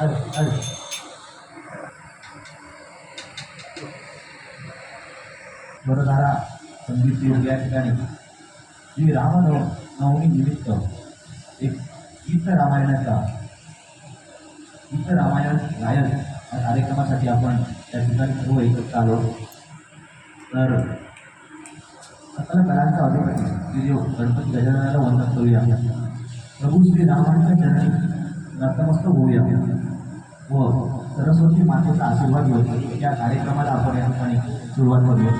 अरे अरे बरोदारा संगीत योग या ठिकाणी. श्री रामनव नवमी निमित्त एक गीत रामायणाचा गीत रामायण गायन या कार्यक्रमासाठी आपण त्या ठिकाणी सर्व एकत्र आलो. तर सकल कलांचा अधिपती श्री देव गणपती गजाननाला वंदन करूया. प्रभू श्री रामांच्या चरणी नतमस्तक होऊया. व सरस्वती मातेचा आशीर्वाद घेऊन या कार्यक्रमाला आपण या ठिकाणी सुरुवात करूया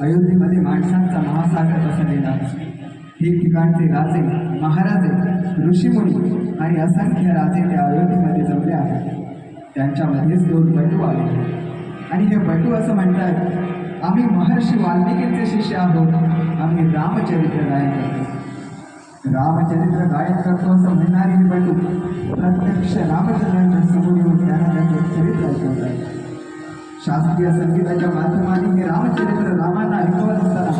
अयोध्येमध्ये माणसांचा महासागर पसरलेला ठिकठिकाणचे राजे महाराजे ऋषीमुनी आणि असंख्य राजे त्या अयोध्येमध्ये जमले आहेत. त्यांच्यामध्येच दोन बटू आले. आणि हे बटू असं म्हणतात आम्ही महर्षी वाल्मिकींचे शिष्य आहोत. आम्ही रामचरित्र गायन करतो. रामचरित्र गायन करतो असं म्हणणारे हे बटू प्रत्यक्ष रामचंद्रांच्या समोर येऊन त्यांना त्यांचं चरित्र ऐकवतात. शास्त्रीय संगीताच्या माध्यमाने हे रामचरित्र रामांना ऐकवत असताना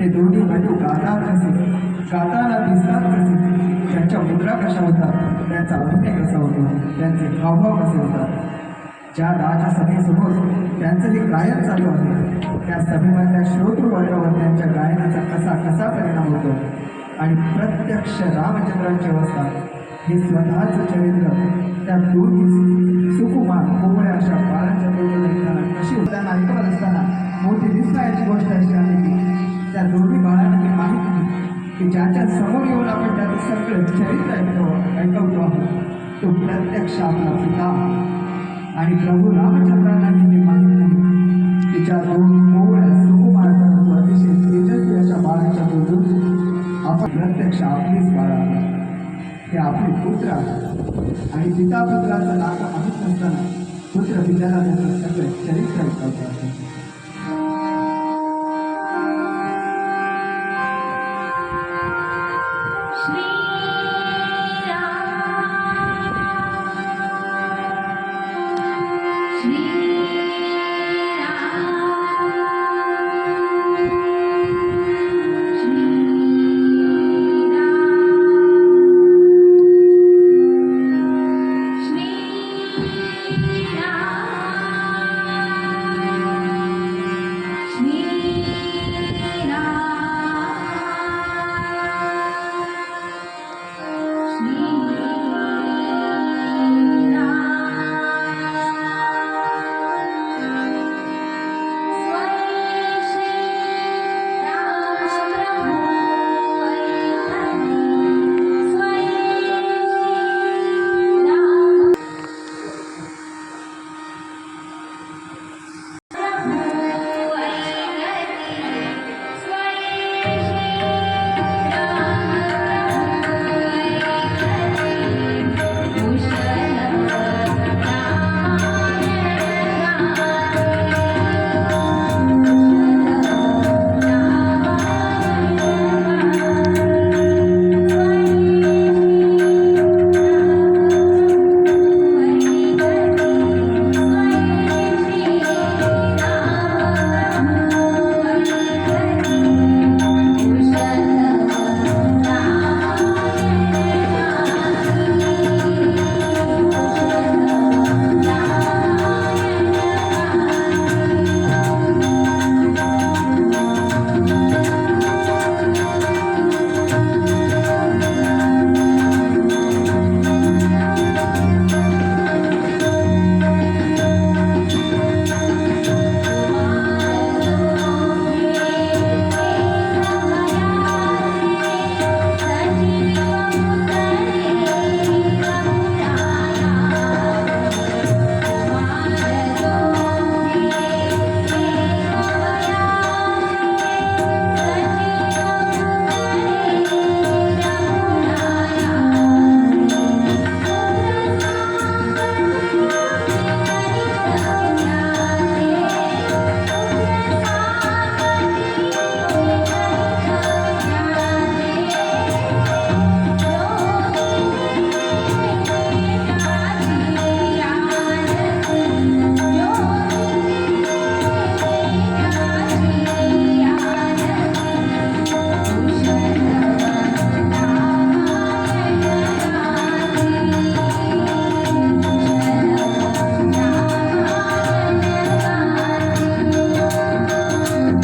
ते दोन्ही बटू गातात कसे गाताना दिसतात कसे? त्यांच्या मुद्रा कशा होतात? त्यांचा अभिनय कसा होतो? त्यांचे हावभाव कसे होतात? ज्या राजा सभेसमोर त्यांचं जे गायन चालू आहे त्या सभेमधल्या श्रोतृवर्गावर त्यांच्या गायनाचा कसा कसा परिणाम होतो? आणि प्रत्यक्ष रामचंद्रांचे अवस्था हे स्वतःचं चरित्र त्या दोन्ही सुकुमार कोवळ्या अशा बाळांच्या तोडून ऐकताना कशी होताना ऐकत असताना मोठी दिसण्याची गोष्ट अशी आहे की त्या दोन्ही बाळांना ही माहीत नाही की ज्याच्या समोर येऊन आपण त्याचं सगळं चरित्र ऐकतो ऐकवतो आहोत तो प्रत्यक्ष आपला पिता. आणि प्रभू रामचंद्रांना हे माहीत नाही की ज्या दोन अध्यक्ष आपलीच बाळा आहोत. हे आपले पुत्र आहेत आणि पिता पुत्राचं नातं माहीत नसताना पुत्र पित्याला त्याचं सगळं चरित्र ऐकवतात